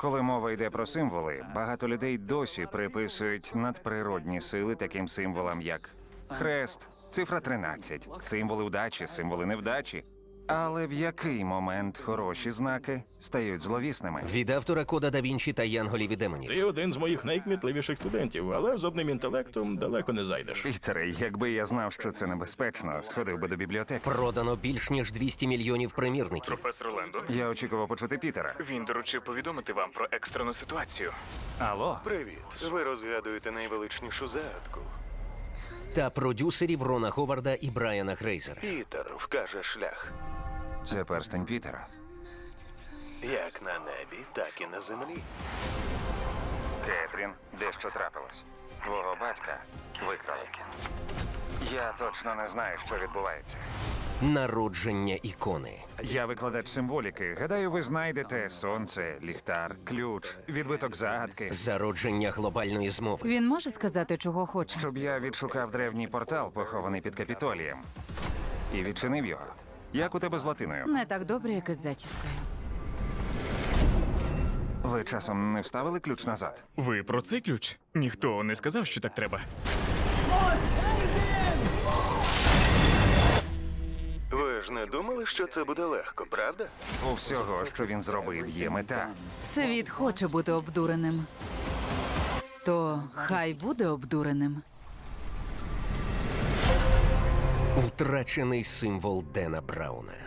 Коли мова йде про символи, багато людей досі приписують надприродні сили таким символам, як хрест, цифра 13, символи удачі, символи невдачі. Але в який момент хороші знаки стають зловісними? Від автора кода да Вінчі та Янголів і демонів. Ти один з моїх найкмітливіших студентів, але з одним інтелектом далеко не зайдеш. Пітере, якби я знав, що це небезпечно, сходив би до бібліотеки. Продано більш ніж 200 мільйонів примірників. Професор Лендон. Я очікував почути Пітера. Він доручив повідомити вам про екстрену ситуацію. Алло, Привіт. Ви розгадуєте найвеличнішу загадку. Та продюсерів Рона Говарда і Брайана Грейзера. Пітер вкаже шлях. Це перстень Пітера. Як на небі, так і на землі. Кетрін, дещо трапилось. Твого батька викрали. Я точно не знаю, що відбувається. Народження ікони. Я викладач символіки. Гадаю, ви знайдете сонце, ліхтар, ключ, відбиток загадки. Зародження глобальної змови. Він може сказати, чого хоче. Щоб я відшукав древній портал, похований під капітолієм, і відчинив його. Як у тебе з латиною? Не так добре, як із зачіскою. Ви часом не вставили ключ назад? Ви про цей ключ? Ніхто не сказав, що так треба. Ви ж не думали, що це буде легко, правда? У всього, що він зробив, є мета. Світ хоче бути обдуреним. То хай буде обдуреним. Втрачений символ Дена Брауна.